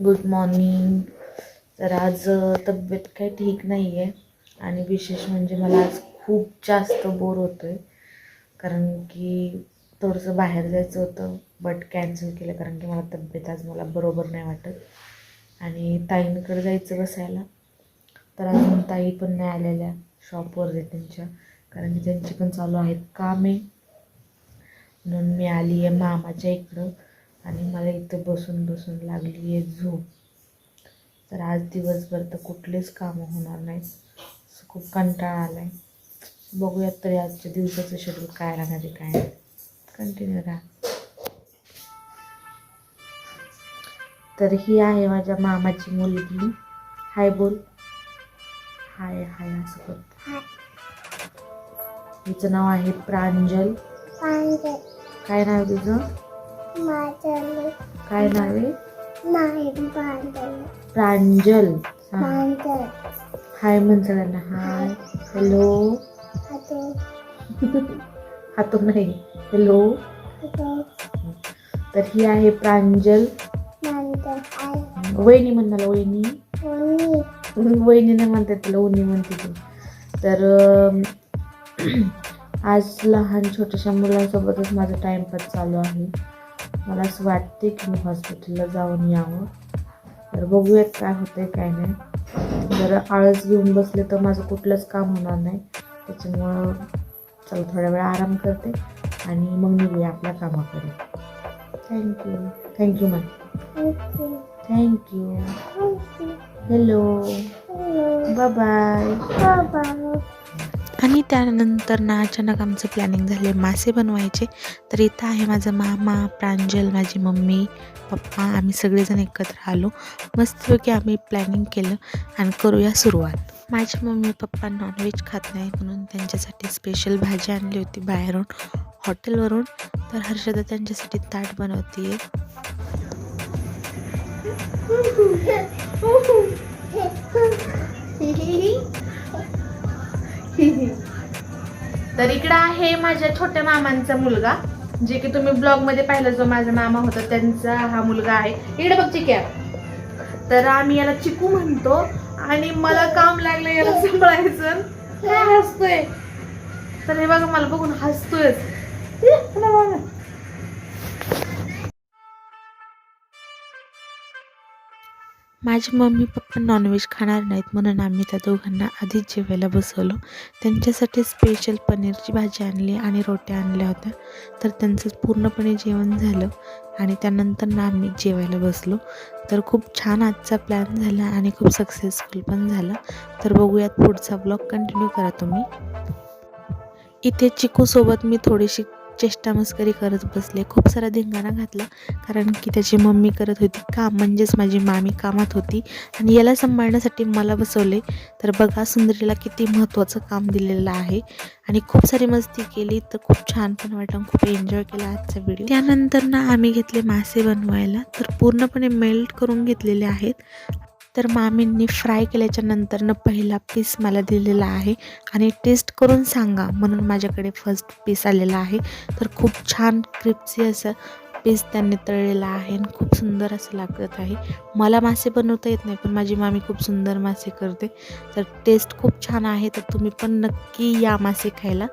Good morning तर आज तब्येत काही ठीक नाही आहे आणि विशेष म्हणजे मला आज खूप जास्त बोर होतो आहे कारण की थोडंसं बाहेर जायचं होतं बट कॅन्सल केलं कारण की मला तब्येत आज मला बरोबर नाही वाटत. आणि ताईंकडे जायचं बसायला. तर अजून ताई पण नाही आलेल्या शॉपवर त्यांच्या. कारण की त्यांची पण चालू आहेत कामे. म्हणून मी आली आहे मामाच्या इकडं. आणि मला इथं बसून बसून लागली आहे झोप. तर आज दिवसभर तर कुठलेच कामं होणार नाहीत. असं खूप कंटाळा आला आहे बघूयात तरी आजच्या दिवसाचं शेड्यूल काय राहणार आहे काय नाही. कंटिन्यू राहा. तर ही आहे माझ्या मामाची मुलगी. हाय बोल. हाय हाय असं करतो हिचं नाव आहे प्रांजल. काय नाव तुझं? काय नाव प्रांजल. हाय म्हण सगळ्यांना. हाय. हॅलो. हातो नाही. हॅलो. तर ही आहे प्रांजल. वहिनी म्हण मला वहिनी. वहिनी. नाही म्हणतात तिला उनी म्हणते ती. तर आज लहान छोट्याशा मुलांसोबतच माझा टाइमपास चालू आहे. मला असं वाटते की मी हॉस्पिटलला जाऊन यावं. तर बघूयात काय होतंय काय नाही. जर आळस घेऊन बसले तर माझं कुठलंच काम होणार नाही. त्याच्यामुळं चला थोड्या वेळ आराम करते आणि मग निघूया आपल्या कामाकडे. Thank you thank you ma'am thank you hello bye bye आणि त्यानंतर ना अचानक आमचं प्लॅनिंग झाले मासे बनवायचे. तर इथं आहे माझा मामा प्रांजल माझी मम्मी पप्पा. आम्ही सगळेजण एकत्र आलो. मस्तपैकी आम्ही प्लॅनिंग केलं आणि करूया सुरुवात. माझी मम्मी पप्पा नॉनव्हेज खात नाही म्हणून त्यांच्यासाठी स्पेशल भाजी आणली होती बाहेरून हॉटेलवरून तर हर्षदा त्यांच्यासाठी ताट बनवते तर इकडं आहे माझ्या छोट्या मामांचा मुलगा जे की तुम्ही ब्लॉगमध्ये पाहिलं जो माझा मामा होता त्यांचा हा मुलगा आहे. इकडे बघ चिक्या. तर आम्ही याला चिकू म्हणतो आणि मला काम लागलं याला सांभाळायचं. काय हसतोय. तर हे बघा मला बघून हसतोय माझी मम्मी पप्पा नॉनव्हेज खाणार नाहीत म्हणून आम्ही त्या दोघांना आधीच जेवायला बसवलं. त्यांच्यासाठी स्पेशल पनीरची भाजी आणली आणि रोट्या आणल्या होत्या. तर त्यांचं पूर्णपणे जेवण झालं आणि त्यानंतर ना आम्ही जेवायला बसलो. तर खूप छान आजचा प्लॅन झाला आणि खूप सक्सेसफुल पण झाला. तर बघूयात पुढचा ब्लॉग कंटिन्यू करा तुम्ही. इथे चिकूसोबत मी थोडीशी चेष्टामस्करी करत बसले. खूप सारा धिंगाणा घातला कारण की त्याची मम्मी करत होती काम म्हणजेच माझी मामी कामात होती. आणि याला सांभाळण्यासाठी मला बसवले. तर बघा सुंदरीला किती महत्त्वाचं काम दिलेलं आहे. आणि खूप सारी मस्ती केली तर खूप छान पण वाटलं. खूप एन्जॉय केला आजचा व्हिडिओ त्यानंतर ना आम्ही घेतले मासे बनवायला. तर पूर्णपणे मेल्ट करून घेतलेले आहेत. तर मामींनी फ्राय केल्याच्या नंतरनं पहिला पीस मला दिलेला आहे आणि टेस्ट करून सांगा म्हणून माझ्याकडे फर्स्ट पीस आलेला आहे. तर खूप छान क्रिप्सी असं पीस त्यांनी तळलेला आहे आणि खूप सुंदर असं लागत आहे. मला मासे बनवता येत नाही पण माझी मामी खूप सुंदर मासे करते. तर टेस्ट खूप छान आहे तर तुम्ही पण नक्की या मासे खायला.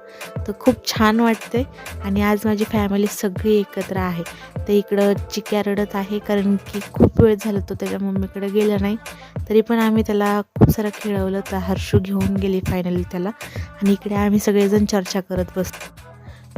तर खूप छान वाटते आणि आज माझी फॅमिली सगळी एकत्र आहे. तर इकडं चिक्या रडत आहे कारण की खूप वेळ झाला तो त्याच्या मम्मीकडे गेला नाही. तरी पण आम्ही त्याला खूप सारं खेळवलं तर हर्षू घेऊन गेली फायनली त्याला. आणि इकडे आम्ही सगळेजण चर्चा करत बसतो.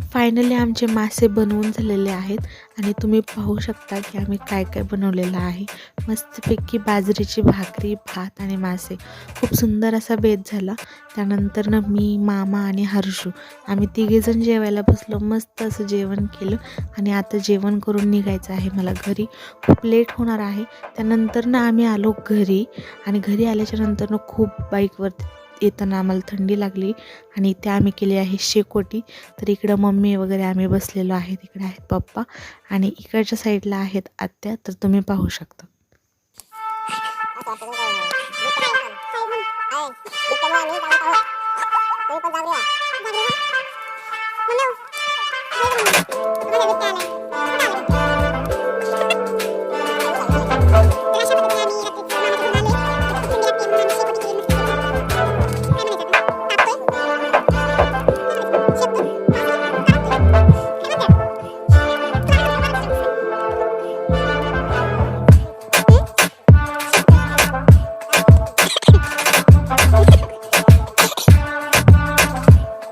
फायनली आमचे मासे बनवून झालेले आहेत आणि तुम्ही पाहू शकता की आम्ही काय काय बनवलेलं आहे. मस्तपैकी बाजरीची भाकरी भात आणि मासे. खूप सुंदर असा बेत झाला. त्यानंतरनं मी मामा आणि हर्षू आम्ही तिघेजण जेवायला बसलो. मस्त असं जेवण केलं आणि आता जेवण करून निघायचं आहे मला घरी. खूप लेट होणार आहे. त्यानंतर ना आम्ही आलो घरी आणि घरी आल्याच्या नंतरनं खूप बाईकवरती येताना आम्हाला थंडी लागली आणि इथे आम्ही केली आहे शेकोटी. तर इकडं मम्मी वगैरे आम्ही बसलेलो आहे तिकडे आहेत पप्पा आणि इकडच्या साईडला आहेत आत्या. तर तुम्ही पाहू शकता.